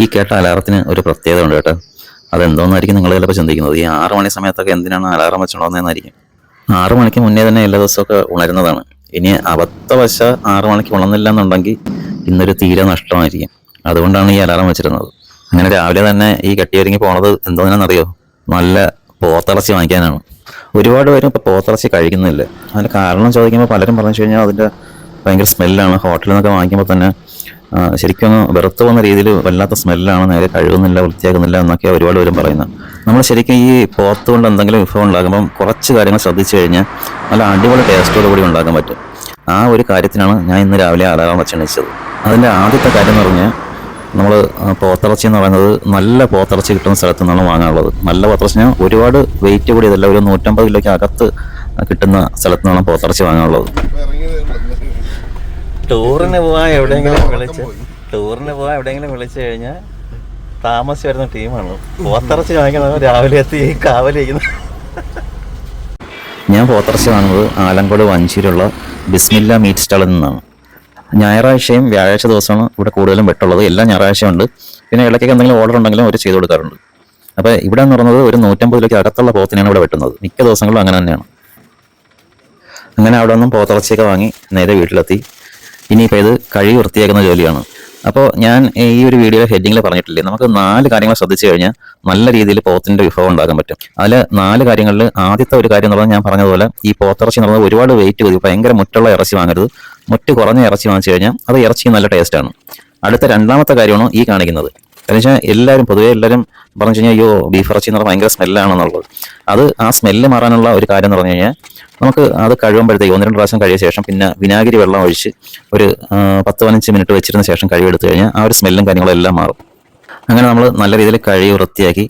ഈ കേട്ട അലാറത്തിന് ഒരു പ്രത്യേകത ഉണ്ട് കേട്ടോ. അതെന്തോന്നായിരിക്കും നിങ്ങൾ ചിലപ്പോൾ ചിന്തിക്കുന്നത്? ഈ ആറ് മണി സമയത്തൊക്കെ എന്തിനാണ് അലാറം വെച്ചിട്ടുള്ളതെന്നായിരിക്കും ആറ് മണിക്ക് മുന്നേ തന്നെ എല്ലാ ദിവസമൊക്കെ ഉണരുന്നതാണ്. ഇനി അബദ്ധവശ ആറ് മണിക്ക് ഉണർന്നില്ല എന്നുണ്ടെങ്കിൽ ഇന്നൊരു തീരെ നഷ്ടമായിരിക്കും. അതുകൊണ്ടാണ് ഈ അലാറം വെച്ചിരുന്നത്. അങ്ങനെ രാവിലെ തന്നെ ഈ കെട്ടിയൊരുങ്ങി പോണത് എന്തോന്നാണെന്നറിയോ? നല്ല പോത്തിറച്ചി വാങ്ങിക്കാനാണ്. ഒരുപാട് പേരും ഇപ്പോൾ പോത്തിറച്ചി കഴിക്കുന്നില്ല. അതിന് കാരണം ചോദിക്കുമ്പോൾ പലരും പറഞ്ഞു കഴിഞ്ഞാൽ അതിന്റെ ഭയങ്കര സ്മെല്ലാണ്. ഹോട്ടലിൽ നിന്നൊക്കെ വാങ്ങിക്കുമ്പോൾ തന്നെ ശരിക്കും വെറുത്ത് പോകുന്ന രീതിയിൽ വല്ലാത്ത സ്മെല്ലാണ് നേരെ കഴുകുന്നില്ല വൃത്തിയാക്കുന്നില്ല എന്നൊക്കെ ഒരുപാട് പേരും പറയുന്നത്. നമ്മൾ ശരിക്കും ഈ പോത്ത് കൊണ്ട് എന്തെങ്കിലും വിഭവം ഉണ്ടാക്കുമ്പം കുറച്ച് കാര്യങ്ങൾ ശ്രദ്ധിച്ചു കഴിഞ്ഞാൽ നല്ല അടിപൊളി ടേസ്റ്റോട് കൂടി ഉണ്ടാക്കാൻ പറ്റും. ആ ഒരു കാര്യത്തിനാണ് ഞാൻ ഇന്ന് രാവിലെ അലാറം വച്ചത് അതിന്റെ ആദ്യത്തെ കാര്യം എന്ന് പറഞ്ഞാൽ നമ്മൾ പോത്തിറച്ചി എന്ന് പറയുന്നത് നല്ല പോത്തിറച്ചി കിട്ടുന്ന സ്ഥലത്ത് നിന്നാണ് വാങ്ങാനുള്ളത്. നല്ല പോത്തിറച്ചി ഒരുപാട് വെയിറ്റ് കൂടി ഇതല്ല ഒരു നൂറ്റമ്പത് കിലോയ്ക്ക് അകത്ത് കിട്ടുന്ന സ്ഥലത്ത് നിന്നാണ് പോത്തിറച്ചി വാങ്ങാനുള്ളത്. ടൂറിന് പോവാൻ എവിടെയെങ്കിലും വിളിച്ച് ടൂറിന് പോവാൻ എവിടെയെങ്കിലും വിളിച്ചു കഴിഞ്ഞാൽ താമസിച്ച് വരുന്ന ടീമാണ്. പോത്തിറച്ചി വാങ്ങിക്കുന്നത് രാവിലെ എത്തി ഈ കാവലിരിക്കുന്നു ഞാൻ പോത്തിറച്ചി വാങ്ങുന്നത് ആലങ്കോട് വഞ്ചിയിലുള്ള ബിസ്മില്ല മീറ്റ് സ്റ്റാളിൽ നിന്നാണ്. ഞായറാഴ്ചയും വ്യാഴാഴ്ച ദിവസമാണ് ഇവിടെ കൂടുതലും വെട്ടുള്ളത്. എല്ലാ ഞായറാഴ്ചയും ഉണ്ട്. പിന്നെ ഇടയ്ക്കൊക്കെ എന്തെങ്കിലും ഓർഡർ ഉണ്ടെങ്കിലും അവർ ചെയ്ത് കൊടുക്കാറുണ്ട്. അപ്പോൾ ഇവിടെ എന്ന് പറയുന്നത് ഒരു നൂറ്റമ്പത് രൂപയ്ക്ക് അകത്തുള്ള പോത്തിനാണ് ഇവിടെ വെട്ടുന്നത്. മിക്ക ദിവസങ്ങളും അങ്ങനെ തന്നെയാണ്. അങ്ങനെ അവിടെ നിന്നും പോത്തിറച്ചിയൊക്കെ വാങ്ങി നേരെ വീട്ടിലെത്തി. ഇനിയിപ്പോൾ ഇത് കഴി വൃത്തിയാക്കുന്ന ജോലിയാണ്. അപ്പോൾ ഞാൻ ഈ ഒരു വീഡിയോ ഹെഡിങ്ങിൽ പറഞ്ഞിട്ടില്ലേ നമുക്ക് നാല് കാര്യങ്ങൾ ശ്രദ്ധിച്ചു കഴിഞ്ഞാൽ നല്ല രീതിയിൽ പോത്തിന്റെ വിഭവം ഉണ്ടാക്കാൻ പറ്റും. അതിൽ നാല് കാര്യങ്ങളിൽ ആദ്യത്തെ ഒരു കാര്യം എന്ന് പറഞ്ഞാൽ ഞാൻ പറഞ്ഞതുപോലെ ഈ പോത്തിറച്ചി എന്ന് പറഞ്ഞാൽ ഒരുപാട് വെയിറ്റ് മതി ഭയങ്കര മുറ്റുള്ള ഇറച്ചി വാങ്ങരുത്. മുറ്റ് കുറഞ്ഞ ഇറച്ചി വാങ്ങിച്ചു കഴിഞ്ഞാൽ അത് ഇറച്ചി നല്ല ടേസ്റ്റാണ് അടുത്ത രണ്ടാമത്തെ കാര്യമാണ് ഈ കാണിക്കുന്നത്. കാരണം വെച്ചാൽ എല്ലാവരും പൊതുവെ എല്ലാവരും പറഞ്ഞു കഴിഞ്ഞാൽ അയ്യോ ബീഫ് ഇറച്ചി എന്ന് പറഞ്ഞാൽ ഭയങ്കര സ്മെല്ലാണെന്നുള്ളത് അത് ആ സ്മെല്ല് മാറാനുള്ള ഒരു കാര്യം എന്ന് പറഞ്ഞു കഴിഞ്ഞാൽ നമുക്ക് അത് കഴുകുമ്പോഴത്തേക്ക് ഒന്ന് രണ്ട് പ്രാവശ്യം കഴിയ ശേഷം പിന്നെ വിനാഗിരി വെള്ളം ഒഴിച്ച് ഒരു പത്ത് പതിനഞ്ച് മിനിറ്റ് വെച്ചിരുന്ന ശേഷം കഴുകിയെടുത്ത് കഴിഞ്ഞാൽ ആ ഒരു സ്മെല്ലും കാര്യങ്ങളും എല്ലാം മാറും. അങ്ങനെ നമ്മൾ നല്ല രീതിയിൽ കഴുകി വൃത്തിയാക്കി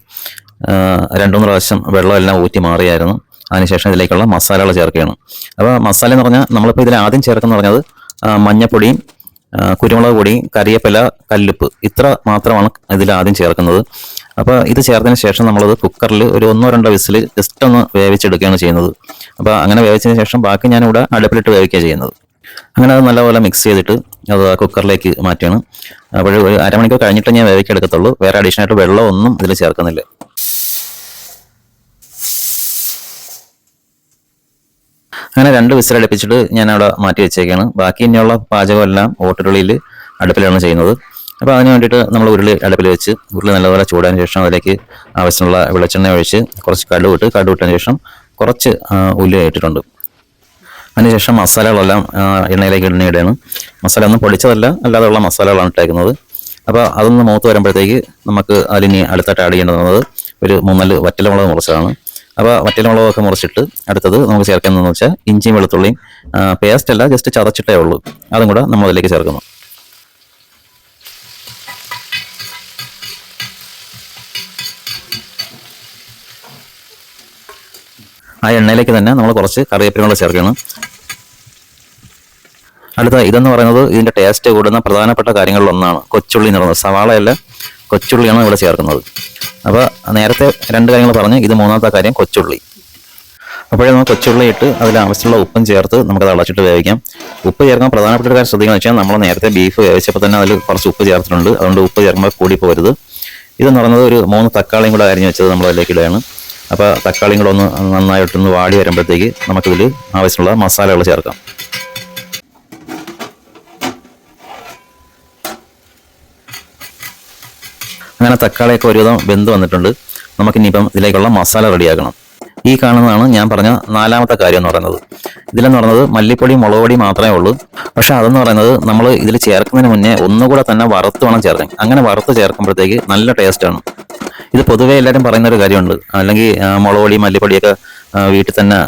രണ്ടു മൂന്ന് പ്രാവശ്യം വെള്ളം എല്ലാം ഊറ്റി മാറിയായിരുന്നു. അതിനുശേഷം ഇതിലേക്കുള്ള മസാലകൾ ചേർക്കുകയാണ്. അപ്പോൾ മസാല എന്ന് പറഞ്ഞാൽ നമ്മളിപ്പോൾ ഇതിൽ ആദ്യം ചേർക്കുന്ന പറഞ്ഞത് മഞ്ഞപ്പൊടിയും കുരുമുളക് പൊടിയും കറിയപ്പില കല്ലുപ്പ്. ഇത്ര മാത്രമാണ് ഇതിൽ ആദ്യം ചേർക്കുന്നത്. അപ്പോൾ ഇത് ചേർത്തതിന് ശേഷം നമ്മളത് കുക്കറിൽ ഒരു ഒന്നോ രണ്ടോ വിസിൽ ജസ്റ്റ് ഒന്ന് വേവിച്ചെടുക്കുകയാണ് ചെയ്യുന്നത്. അപ്പോൾ അങ്ങനെ വേവിച്ചതിന് ശേഷം ബാക്കി ഞാനിവിടെ അടുപ്പിലിട്ട് വേവിക്കുകയാണ് ചെയ്യുന്നത്. അങ്ങനെ അത് നല്ലപോലെ മിക്സ് ചെയ്തിട്ട് അത് കുക്കറിലേക്ക് മാറ്റുകയാണ്. അപ്പോൾ ഒരു അരമണിക്കൂർ കഴിഞ്ഞിട്ട് ഞാൻ വേവിക്കെടുക്കത്തുള്ളൂ വേറെ അഡീഷണൽ ആയിട്ട് വെള്ളം ഒന്നും ഇതിൽ ചേർക്കുന്നില്ല. അങ്ങനെ രണ്ട് വിസിൽ അടുപ്പിച്ചിട്ട് ഞാൻ അവിടെ മാറ്റി വെച്ചേക്കാണ്. ബാക്കി ഇനിയുള്ള പാചകമെല്ലാം ഓട്ടുരുളിയിൽ അടുപ്പിലാണ് ചെയ്യുന്നത്. അപ്പോൾ അതിന് വേണ്ടിയിട്ട് നമ്മൾ ഉരുളി അടുപ്പിൽ വെച്ച് ഉരുളി നല്ലപോലെ ചൂടാൻ ശേഷം അതിലേക്ക് ആവശ്യമുള്ള വെളിച്ചെണ്ണ ഒഴിച്ച് കുറച്ച് കടു ഇട്ട് കടു ഇട്ടതിന് ശേഷം കുറച്ച് ഉള്ളി ഇട്ടിട്ടുണ്ട്. അതിനുശേഷം മസാലകളെല്ലാം എണ്ണയിലേക്ക് എണ്ണയിടുകയാണ് മസാല ഒന്നും പൊടിച്ചതല്ല അല്ലാതെയുള്ള മസാലകളാണ് ഇട്ടേക്കുന്നത്. അപ്പോൾ അതൊന്ന് മൂത്ത് വരുമ്പോഴത്തേക്ക് നമുക്ക് അതിലിനി അടുത്തായിട്ട് ആഡ് ചെയ്യേണ്ടത് ഒരു മൂന്നാൽ വറ്റലമുളക് മുറിച്ചതാണ്. അപ്പോൾ വറ്റലമുളകൊക്കെ മുറിച്ചിട്ട് അടുത്തത് നമുക്ക് ചേർക്കുന്നതെന്ന് വെച്ചാൽ ഇഞ്ചിയും വെളുത്തുള്ളിയും പേസ്റ്റ് അല്ല ജസ്റ്റ് ചതച്ചിട്ടേ ഉള്ളൂ. അതും കൂടെ നമ്മൾ അതിലേക്ക് ചേർക്കുന്നു. ആ എണ്ണയിലേക്ക് തന്നെ നമ്മൾ കുറച്ച് കറിവേപ്പില കൂടെ ചേർക്കണം അടുത്ത ഇതെന്ന് പറയുന്നത് ഇതിന്റെ ടേസ്റ്റ് കൂടുന്ന പ്രധാനപ്പെട്ട കാര്യങ്ങളിലൊന്നാണ് കൊച്ചുള്ളി എന്ന് പറയുന്നത്. സവാളയല്ല കൊച്ചുള്ളിയാണ് ഇവിടെ ചേർക്കുന്നത്. അപ്പോൾ നേരത്തെ രണ്ട് കാര്യങ്ങൾ പറഞ്ഞ് ഇത് മൂന്നാമത്തെ കാര്യം കൊച്ചുള്ളി. അപ്പോഴേ നമ്മൾ കൊച്ചുള്ളി ഇട്ട് അതിൽ ആവശ്യമുള്ള ഉപ്പും ചേർത്ത് നമുക്കത് അളച്ചിട്ട് വേവിക്കാം. ഉപ്പ് ചേർക്കാൻ പ്രധാനപ്പെട്ട ഒരു കാര്യം ശ്രദ്ധിക്കുക വെച്ചാൽ നമ്മൾ നേരത്തെ ബീഫ് വേവിച്ചപ്പോൾ തന്നെ അതിൽ കുറച്ച് ഉപ്പ് ചേർത്തിട്ടുണ്ട്. അതുകൊണ്ട് ഉപ്പ് ചേർക്കുമ്പോൾ കൂടി പോരുത്. ഇതെന്ന് പറയുന്നത് ഒരു മൂന്ന് തക്കാളിയും കൂടെ അരിഞ്ഞ് വെച്ചത് നമ്മൾ അതിലേക്ക് ഇടുകയാണ്. അപ്പോൾ തക്കാളിയും കൂടെ ഒന്ന് നന്നായിട്ടൊന്ന് വാടി വരുമ്പോഴത്തേക്ക് നമുക്കിതിൽ ആവശ്യമുള്ള മസാലകൾ ചേർക്കാം. അങ്ങനെ തക്കാളിയൊക്കെ ഒരുവിധം വെന്ത് വന്നിട്ടുണ്ട്. നമുക്കിനിയിപ്പം ഇതിലേക്കുള്ള മസാല റെഡിയാക്കണം. ഈ കാണുന്നതാണ് ഞാൻ പറഞ്ഞ നാലാമത്തെ കാര്യം എന്ന് പറയുന്നത്. ഇതിലെന്ന് പറയുന്നത് മല്ലിപ്പൊടി മുളക് പൊടി മാത്രമേ ഉള്ളൂ. പക്ഷേ അതെന്ന് പറയുന്നത് നമ്മൾ ഇതിൽ ചേർക്കുന്നതിന് മുന്നേ ഒന്നുകൂടെ തന്നെ വറുത്ത് വേണം ചേർക്കാൻ. അങ്ങനെ വറുത്ത് ചേർക്കുമ്പോഴത്തേക്ക് നല്ല ടേസ്റ്റാണ് ഇത് പൊതുവേ എല്ലാവരും പറയുന്ന ഒരു കാര്യമുണ്ട്. അല്ലെങ്കിൽ മുളകൊടി മുളക് മല്ലിപ്പൊടിയൊക്കെ വീട്ടിൽ തന്നെ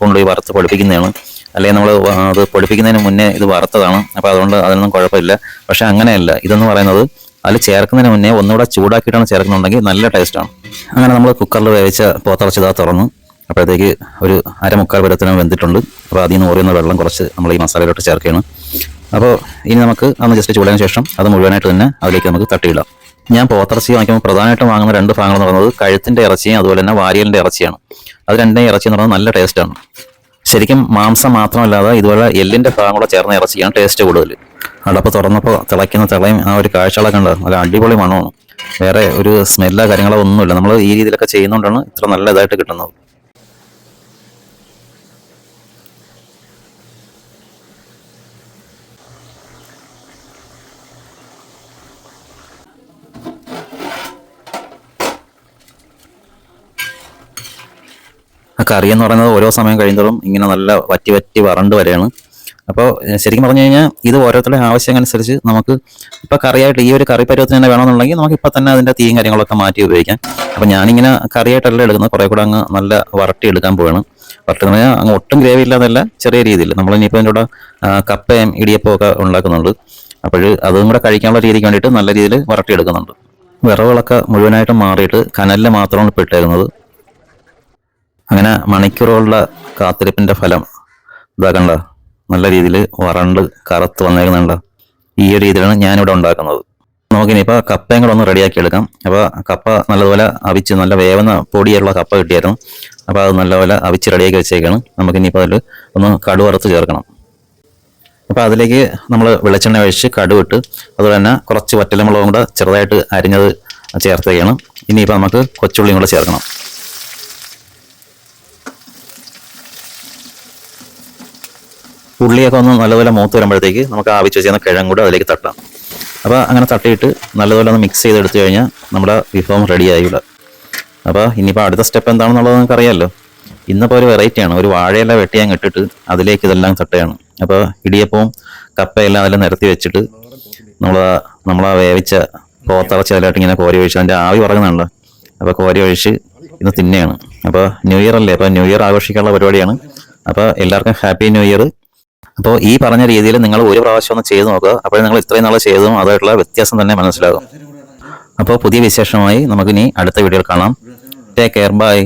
കൊണ്ടുപോയി വറുത്ത് പൊടിപ്പിക്കുന്നതാണ്. അല്ലെങ്കിൽ നമ്മൾ അത് പൊടിപ്പിക്കുന്നതിന് മുന്നേ ഇത് വറുത്തതാണ്. അപ്പോൾ അതുകൊണ്ട് അതിനൊന്നും കുഴപ്പമില്ല. പക്ഷെ അങ്ങനെയല്ല. ഇതെന്ന് പറയുന്നത് അതിൽ ചേർക്കുന്നതിന് മുന്നേ ഒന്നുകൂടെ ചൂടാക്കിയിട്ടാണ് ചേർക്കുന്നുണ്ടെങ്കിൽ നല്ല ടേസ്റ്റാണ്. അങ്ങനെ നമ്മൾ കുക്കറിൽ വേവിച്ച പോത്തിറച്ചിതാ തുറന്നു. അപ്പോഴത്തേക്ക് ഒരു അരമുക്കാൽ പരത്തിന് വെന്തിട്ടുണ്ട്. അപ്പോൾ അതിൽ നിന്ന് ഓറിയുന്ന വെള്ളം കുറച്ച് നമ്മൾ ഈ മസാലയിലോട്ട് ചേർക്കുകയാണ്. അപ്പോൾ ഇനി നമുക്ക് അന്ന് ജസ്റ്റ് ചൂടാൻ ശേഷം അത് മുഴുവനായിട്ട് തന്നെ അതിലേക്ക് നമുക്ക് തട്ടിയിടാം. ഞാൻ പോത്തിറച്ചി വാങ്ങിക്കുമ്പോൾ പ്രധാനമായിട്ടും വാങ്ങുന്ന രണ്ട് ഭാഗങ്ങൾ എന്ന് പറയുന്നത് കഴുത്തിന്റെ ഇറച്ചിയും അതുപോലെ തന്നെ വാരിയലിന്റെ ഇറച്ചിയാണ്. അത് രണ്ടേ ഇറച്ചി എന്ന് പറയുന്നത് നല്ല ടേസ്റ്റാണ് ശരിക്കും മാംസം മാത്രമല്ലാതെ ഇതുപോലെ എല്ലിന്റെ ഭാഗം കൂടെ ചേർന്ന ഇറച്ചിയാണ് ടേസ്റ്റ് കൂടുതൽ. അടപ്പ് തുറന്നപ്പോൾ തിളയ്ക്കുന്ന തിളയും ആ ഒരു കാഴ്ചകളൊക്കെ ഉണ്ട്. നല്ല അടിപൊളി മണമാണ്. വേറെ ഒരു സ്മെല്ലോ കാര്യങ്ങളോ ഒന്നുമില്ല. നമ്മൾ ഈ രീതിയിലൊക്കെ ചെയ്യുന്നതുകൊണ്ടാണ് ഇത്ര നല്ല ഇതായിട്ട് കിട്ടുന്നത്. ആ കറി എന്ന് പറയുന്നത് ഓരോ സമയം കഴിയുന്നതും ഇങ്ങനെ നല്ല വറ്റി വറ്റി വറണ്ട് വരെയാണ് അപ്പോൾ ശരിക്കും പറഞ്ഞു കഴിഞ്ഞാൽ ഇത് ഓരോരുത്തരുടെ ആവശ്യം അനുസരിച്ച് നമുക്ക് ഇപ്പോൾ കറിയായിട്ട് ഈ ഒരു കറി പരുവത്തിന് തന്നെ വേണമെന്നുണ്ടെങ്കിൽ നമുക്ക് ഇപ്പോൾ തന്നെ അതിന്റെ തീയും കാര്യങ്ങളൊക്കെ മാറ്റി ഉപയോഗിക്കാം. അപ്പോൾ ഞാനിങ്ങനെ കറിയായിട്ടല്ല എടുക്കുന്നത്. കുറേ കൂടെ അങ്ങ് നല്ല വരട്ടി എടുക്കാൻ പോവാണ്. വരട്ടി എന്ന് പറഞ്ഞാൽ അങ്ങ് ഒട്ടും ഗ്രേവി ഇല്ലാതല്ല ചെറിയ രീതിയിൽ. നമ്മൾ ഇനിയിപ്പോൾ അതിന്റെ കൂടെ കപ്പയും ഇടിയപ്പവും ഒക്കെ ഉണ്ടാക്കുന്നുണ്ട്. അപ്പോൾ അതും കൂടെ കഴിക്കാനുള്ള രീതിക്ക് വേണ്ടിയിട്ട് നല്ല രീതിയിൽ വരട്ടി എടുക്കുന്നുണ്ട്. വിറവുകളൊക്കെ മുഴുവനായിട്ട് മാറിയിട്ട് കനലിൽ മാത്രമാണ് ഇപ്പോൾ ഇട്ടേക്കുന്നത് അങ്ങനെ മണിക്കൂറുകളുടെ കാത്തിരിപ്പിന്റെ ഫലം ഇതാ കണ്ട? നല്ല രീതിയിൽ വറണ്ട് കറുത്ത് വന്നേക്കുന്നുണ്ട്. ഈ രീതിയിലാണ് ഞാനിവിടെ ഉണ്ടാക്കുന്നത്. നമുക്കിനിയിപ്പോൾ കപ്പയും കൂടെ ഒന്ന് റെഡിയാക്കി എടുക്കാം. അപ്പോൾ കപ്പ നല്ലതുപോലെ അവിച്ച് നല്ല വേവുന്ന പൊടിയുള്ള കപ്പ കിട്ടിയായിരുന്നു. അപ്പോൾ അത് നല്ലപോലെ അവിച്ച് റെഡിയാക്കി വെച്ചേക്കാണ്. നമുക്കിനിയിപ്പോൾ അതിൽ ഒന്ന് കടുവറുത്ത് ചേർക്കണം. അപ്പോൾ അതിലേക്ക് നമ്മൾ വെളിച്ചെണ്ണ ഒഴിച്ച് കടുവിട്ട് അതുപോലെ തന്നെ കുറച്ച് വറ്റലമുളകും കൂടെ ചെറുതായിട്ട് അരിഞ്ഞത് ചേർത്തുകയാണ് ഇനിയിപ്പോൾ നമുക്ക് കൊച്ചുള്ളിയും കൂടെ ചേർക്കണം. ഉള്ളിയൊക്കെ ഒന്ന് നല്ലപോലെ മൂത്ത് വരുമ്പോഴത്തേക്ക് നമുക്ക് ആവശ്യം ചെയ്യുന്ന കിഴങ്ങ് കൂടെ അതിലേക്ക് തട്ടാം. അപ്പോൾ അങ്ങനെ തട്ടിയിട്ട് നല്ലപോലെ ഒന്ന് മിക്സ് ചെയ്തെടുത്തു കഴിഞ്ഞാൽ നമ്മുടെ വിഭവം റെഡി ആയില്ല അപ്പോൾ ഇനിയിപ്പോൾ അടുത്ത സ്റ്റെപ്പ് എന്താണെന്നുള്ളത് നമുക്ക് അറിയാമല്ലോ ഇന്നിപ്പോൾ ഒരു വെറൈറ്റിയാണ് ഒരു വാഴയെല്ലാം വെട്ടിയാൻ ഇട്ടിട്ട് അതിലേക്ക് ഇതെല്ലാം തട്ടുകയാണ്. അപ്പോൾ ഇടിയപ്പവും കപ്പയെല്ലാം അതിൽ നിരത്തി വെച്ചിട്ട് നമ്മൾ നമ്മളാ വേവിച്ച പോത്തിറച്ചി അതിലായിട്ട് ഇങ്ങനെ കോരി ഒഴിച്ച് അതിന്റെ ആവി പറയുന്നുണ്ട് അപ്പോൾ കോരി ഒഴിച്ച് ഇന്ന് തിന്നെയാണ് അപ്പോൾ ന്യൂ ഇയർ അല്ലേ? അപ്പോൾ ന്യൂ ഇയർ ആഘോഷിക്കാനുള്ള പരിപാടിയാണ്. അപ്പോൾ എല്ലാവർക്കും ഹാപ്പി ന്യൂ ഇയർ. അപ്പോൾ ഈ പറഞ്ഞ രീതിയിൽ നിങ്ങൾ ഒരു പ്രാവശ്യം ഒന്ന് ചെയ്ത് നോക്കുക. അപ്പോൾ നിങ്ങൾ ഇത്രയും നാൾ ചെയ്തതും അതായിട്ടുള്ള വ്യത്യാസം തന്നെ മനസ്സിലാകും. അപ്പോൾ പുതിയ വിശേഷമായി നമുക്കിനി അടുത്ത വീഡിയോയിൽ കാണാം. Take care bye